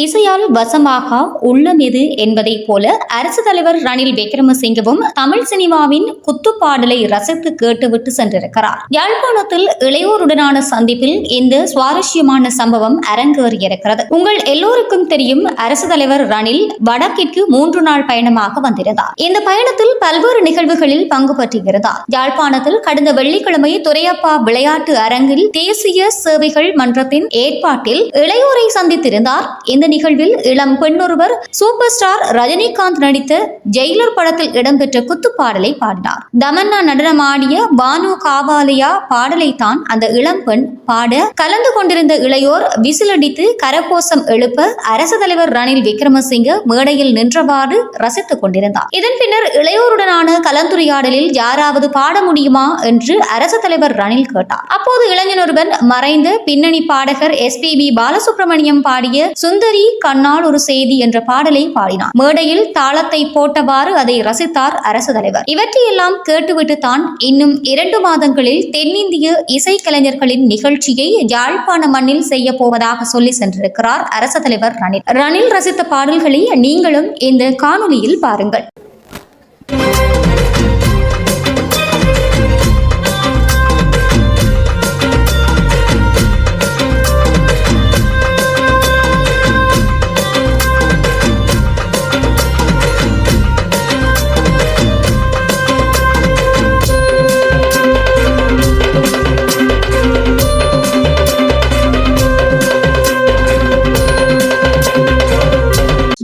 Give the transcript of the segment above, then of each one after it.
இசையால் வசமாக உள்ளம் எது என்பதைப் போல அரசு தலைவர் ரணில் விக்ரமசிங்கவும் தமிழ் சினிமாவின் குத்துப்பாடலை ரசித்து கேட்டுவிட்டு சென்றிருக்கிறார். யாழ்ப்பாணத்தில் இளையோருடனான சந்திப்பில் இந்த சுவாரஸ்யமான சம்பவம் அரங்கேறியிருக்கிறது உங்கள் எல்லோருக்கும் தெரியும் அரசு தலைவர் ரணில் வடக்கிற்கு மூன்று நாள் பயணமாக வந்திருந்தார். இந்த பயணத்தில் பல்வேறு நிகழ்வுகளில் பங்கு பற்றியிருந்தார் யாழ்ப்பாணத்தில் கடந்த வெள்ளிக்கிழமை துரையப்பா விளையாட்டு அரங்கில் தேசிய சேவைகள் மன்றத்தின் ஏற்பாட்டில் இளையோரை சந்தித்திருந்தார். இந்த நிகழ்வில் இளம் பெண்ணொருவர் சூப்பர் ஸ்டார் ரஜினிகாந்த் நடித்த ஜெயிலர் படத்தில் இடம்பெற்ற குத்துப்பாடலை பாடினார். தமன்னா நடனமாடிய பானு காவாலியா பாடலை தான் அந்த இளம் பெண் பாட கலந்து கொண்டிருந்த இளையோர் விசிலடித்து கரகோசம் எழுப்ப அரசு தலைவர் ரணில் விக்ரமசிங்க மேடையில் நின்றவாறு ரசித்துக் கொண்டிருந்தார். இதன் பின்னர் இளையோருடனான கலந்துரையாடலில் யாராவது பாட முடியுமா என்று அரசு தலைவர் ரணில் கேட்டார். அப்போது இளைஞனொருவன் மறைந்த பின்னணி பாடகர் எஸ் பி பி பாலசுப்ரமணியம் பாடிய சுந்தரி கண்ணால் ஒரு செய்தி என்ற பாடலை பாடினார். மேடையில் தாளத்தை போட்டவாறு அதை ரசித்தார் அரசு தலைவர். இவற்றையெல்லாம் கேட்டுவிட்டு தான் இன்னும் இரண்டு மாதங்களில் தென்னிந்திய இசைக்கலைஞர்களின் நிகழ்ச்சியை யாழ்ப்பாண மண்ணில் செய்ய போவதாக சொல்லி சென்றிருக்கிறார் அரசு தலைவர் ரணில். ரணில் ரசித்த பாடல்களை நீங்களும் இந்த காணொலியில் பாருங்கள்.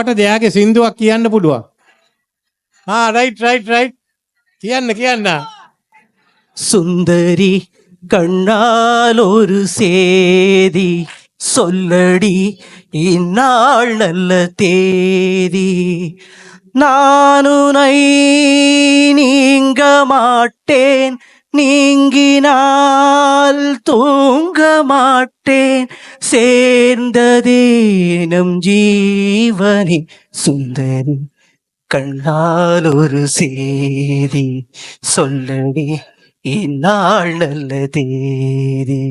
ට දෙයාගේ සින්දුවක් කියන්න පුළුවන්. ආ රයිට් රයිට් රයිට් කියන්න කියන්න. சுந்தரி கண்ணால் ஒரு சேதி சொல்லடி இந்நாள் நல்ல தேதி நானுனை நீங்க மாட்டேன் நீங்கினால் தூங்க மாட்டேன் சேர்ந்ததேனும் ஜீவனி சுந்தரி கண்ணால் ஒரு சேதி சொல்லடி இந்நாள் நல்ல தேதி.